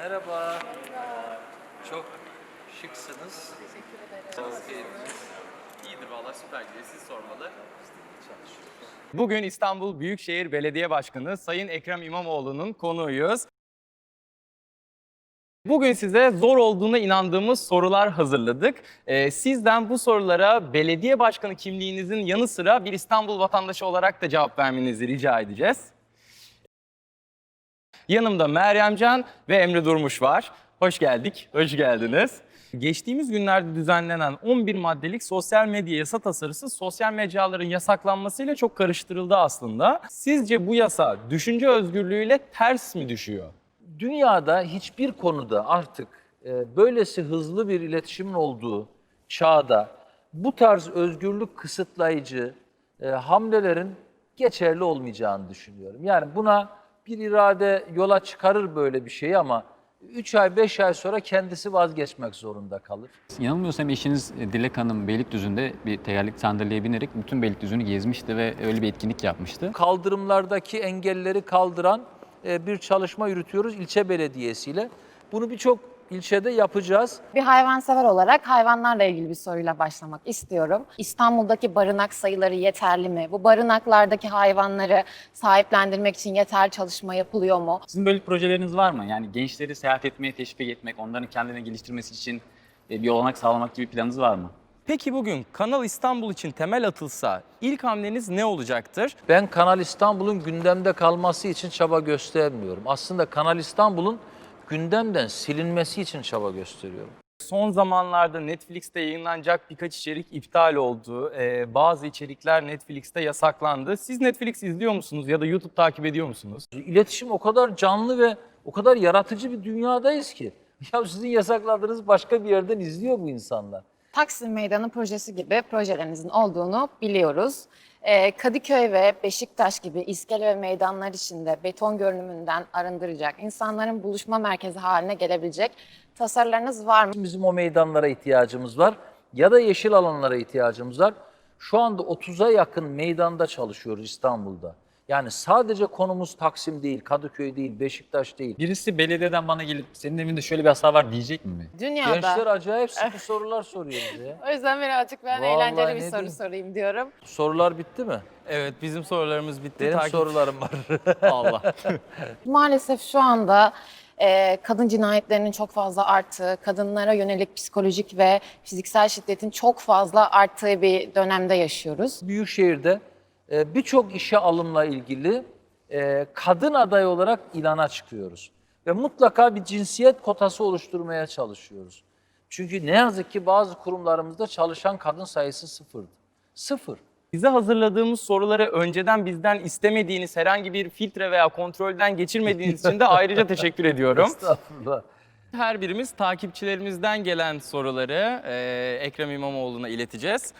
Merhaba. Çok şıksınız. Çok keyiflisiniz. İyidir valla süper gidiyor. Siz sormalı. Bugün İstanbul Büyükşehir Belediye Başkanı Sayın Ekrem İmamoğlu'nun konuğuyuz. Bugün size zor olduğuna inandığımız sorular hazırladık. Ee, sizden bu sorulara belediye başkanı kimliğinizin yanı sıra bir İstanbul vatandaşı olarak da cevap vermenizi rica edeceğiz. Yanımda Meryem Can ve Emre Durmuş var. Hoş geldik, hoş geldiniz. Geçtiğimiz günlerde düzenlenen 11 maddelik sosyal medya yasa tasarısı sosyal mecraların yasaklanmasıyla çok karıştırıldı aslında. Sizce bu yasa düşünce özgürlüğüyle ters mi düşüyor? Dünyada hiçbir konuda artık e, böylesi hızlı bir iletişimin olduğu çağda bu tarz özgürlük kısıtlayıcı e, hamlelerin geçerli olmayacağını düşünüyorum. Yani buna bir irade yola çıkarır böyle bir şeyi ama 3 ay 5 ay sonra kendisi vazgeçmek zorunda kalır. Yanılmıyorsam eşiniz e, Dilek Hanım Beylikdüzü'nde bir tekerlekli sandalyeye binerek bütün Beylikdüzü'nü gezmişti ve öyle bir etkinlik yapmıştı. Kaldırımlardaki engelleri kaldıran e, bir çalışma yürütüyoruz ilçe belediyesiyle. Bunu birçok ilçede yapacağız. Bir hayvansever olarak hayvanlarla ilgili bir soruyla başlamak istiyorum. İstanbul'daki barınak sayıları yeterli mi? Bu barınaklardaki hayvanları sahiplendirmek için yeterli çalışma yapılıyor mu? Sizin böyle projeleriniz var mı? Yani gençleri seyahat etmeye teşvik etmek, onların kendini geliştirmesi için e, bir olanak sağlamak gibi planınız var mı? Peki bugün Kanal İstanbul için temel atılsa ilk hamleniz ne olacaktır? Ben Kanal İstanbul'un gündemde kalması için çaba göstermiyorum. Aslında Kanal İstanbul'un gündemden silinmesi için çaba gösteriyorum. Son zamanlarda Netflix'te yayınlanacak birkaç içerik iptal oldu. Ee, bazı içerikler Netflix'te yasaklandı. Siz Netflix izliyor musunuz ya da YouTube takip ediyor musunuz? İletişim o kadar canlı ve o kadar yaratıcı bir dünyadayız ki. Ya sizin yasakladığınız başka bir yerden izliyor bu insanlar. Taksim Meydanı projesi gibi projelerinizin olduğunu biliyoruz. Ee, Kadıköy ve Beşiktaş gibi iskele ve meydanlar içinde beton görünümünden arındıracak, insanların buluşma merkezi haline gelebilecek tasarılarınız var mı? Bizim o meydanlara ihtiyacımız var ya da yeşil alanlara ihtiyacımız var. Şu anda 30'a yakın meydanda çalışıyoruz İstanbul'da. Yani sadece konumuz Taksim değil, Kadıköy değil, Beşiktaş değil. Birisi belediyeden bana gelip senin evinde şöyle bir hata var diyecek mi? Dünyada. Gençler acayip sıkı sorular soruyor bize. O yüzden birazcık ben Vallahi eğlenceli ne bir soru diyeyim? sorayım diyorum. Sorular bitti mi? Evet bizim sorularımız bitti. Benim Takip- sorularım var. Allah. Maalesef şu anda e, kadın cinayetlerinin çok fazla arttığı, kadınlara yönelik psikolojik ve fiziksel şiddetin çok fazla arttığı bir dönemde yaşıyoruz. Büyükşehir'de birçok işe alımla ilgili e, kadın aday olarak ilana çıkıyoruz. Ve mutlaka bir cinsiyet kotası oluşturmaya çalışıyoruz. Çünkü ne yazık ki bazı kurumlarımızda çalışan kadın sayısı sıfırdı. Sıfır. Size hazırladığımız soruları önceden bizden istemediğiniz herhangi bir filtre veya kontrolden geçirmediğiniz için de ayrıca teşekkür ediyorum. Estağfurullah. Her birimiz takipçilerimizden gelen soruları e, Ekrem İmamoğlu'na ileteceğiz.